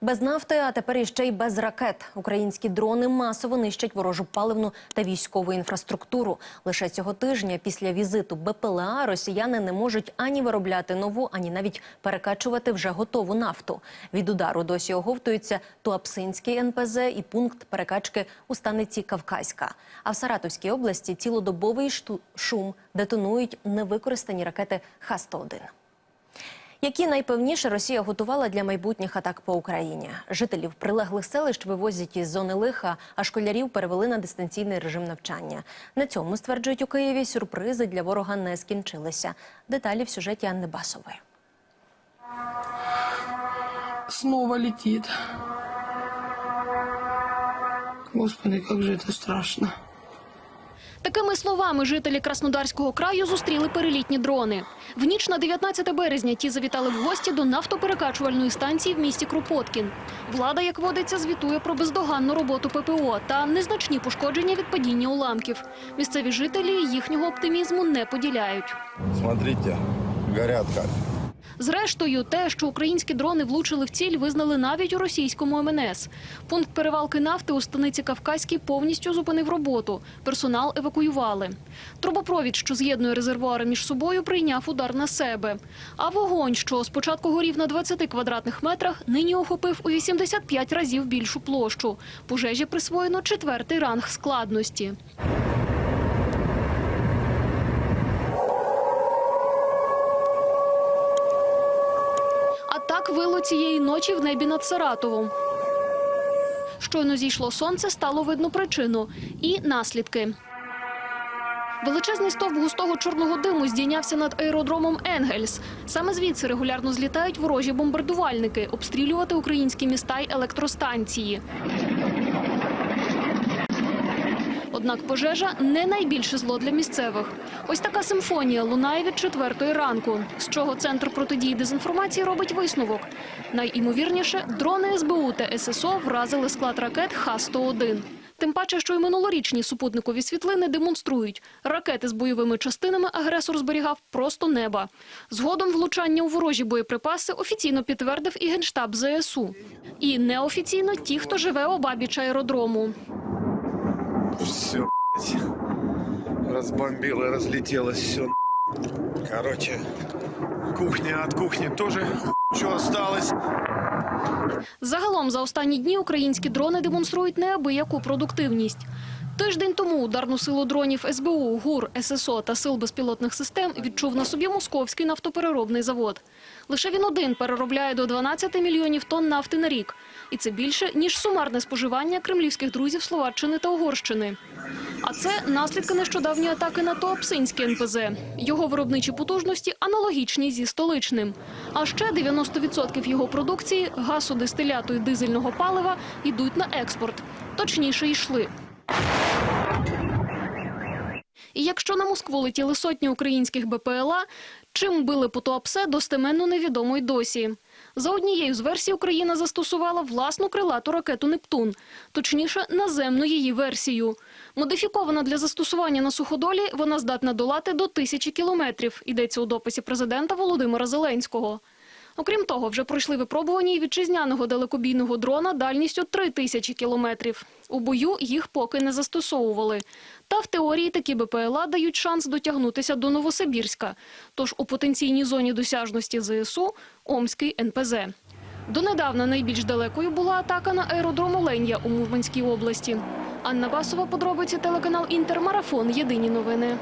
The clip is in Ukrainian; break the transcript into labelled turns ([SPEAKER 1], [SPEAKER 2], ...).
[SPEAKER 1] Без нафти, а тепер іще й без ракет. Українські дрони масово нищать ворожу паливну та військову інфраструктуру. Лише цього тижня після візиту БПЛА росіяни не можуть ані виробляти нову, ані навіть перекачувати вже готову нафту. Від удару досі оговтуються Туапсинський НПЗ і пункт перекачки у станиці Кавказька. А в Саратовській області цілодобовий шум детонують невикористані ракети Х-101. Які найпевніше Росія готувала для майбутніх атак по Україні. Жителів прилеглих селищ вивозять із зони лиха, а школярів перевели на дистанційний режим навчання. На цьому стверджують у Києві. Сюрпризи для ворога не скінчилися. Деталі в сюжеті Анни Басової.
[SPEAKER 2] снова летит. Господи, как же это страшно.
[SPEAKER 3] Такими словами жителі Краснодарського краю зустріли перелітні дрони. В ніч на 19 березня ті завітали в гості до нафтоперекачувальної станції в місті Кропоткін. Влада, як водиться, звітує про бездоганну роботу ППО та незначні пошкодження від падіння уламків. Місцеві жителі їхнього оптимізму не поділяють.
[SPEAKER 4] Смотрите, горят как.
[SPEAKER 3] Зрештою, те, що українські дрони влучили в ціль, визнали навіть у російському МНС. Пункт перевалки нафти у станиці Кавказькій повністю зупинив роботу. Персонал евакуювали. Трубопровід, що з'єднує резервуари між собою, прийняв удар на себе. А вогонь, що спочатку горів на 20 квадратних метрах, нині охопив у 85 разів більшу площу. Пожежі присвоєно четвертий ранг складності. А так вило цієї ночі в небі над Саратовом. Щойно зійшло сонце, стало видно причину і наслідки. Величезний стовп густого чорного диму здійнявся над аеродромом Енгельс. Саме звідси регулярно злітають ворожі бомбардувальники, обстрілювати українські міста й електростанції. Однак пожежа не найбільше зло для місцевих. Ось така симфонія лунає від четвертої ранку. З чого центр протидії дезінформації робить висновок. Найімовірніше, дрони СБУ та ССО вразили склад ракет Х-101. Тим паче, що й минулорічні супутникові світлини демонструють. Ракети з бойовими частинами агресор зберігав просто неба. Згодом влучання у ворожі боєприпаси офіційно підтвердив і генштаб ЗСУ. І неофіційно ті, хто живе обабіч аеродрому.
[SPEAKER 4] Все, разбомбило, разлетелось все. Короче, кухня от кухни тоже что осталось.
[SPEAKER 3] Загалом за останні дні українські дрони демонструють неабияку продуктивність. Тиждень тому ударну силу дронів СБУ, ГУР, ССО та сил безпілотних систем відчув на собі московський нафтопереробний завод. Лише він один переробляє до 12 мільйонів тонн нафти на рік. І це більше, ніж сумарне споживання кремлівських друзів Словаччини та Угорщини. А це наслідки нещодавньої атаки на Туапсинське НПЗ. Його виробничі потужності аналогічні зі столичним. А ще 90% його продукції газу, дистиляту і дизельного палива йдуть на експорт. Точніше, йшли. І якщо на Москву летіли сотні українських БПЛА, чим били по достеменно невідомо й досі. За однією з версій Україна застосувала власну крилату ракету «Нептун», точніше, наземну її версію. Модифікована для застосування на суходолі, вона здатна долати до тисячі кілометрів, йдеться у дописі президента Володимира Зеленського. Окрім того, вже пройшли випробування і вітчизняного далекобійного дрона дальністю 3 тисячі кілометрів. У бою їх поки не застосовували. Та в теорії такі БПЛА дають шанс дотягнутися до Новосибірська. Тож у потенційній зоні досяжності ЗСУ – Омський НПЗ. Донедавна найбільш далекою була атака на аеродром Оленя у Мурманській області. Анна Басова, подробиці телеканал Інтермарафон. Єдині новини.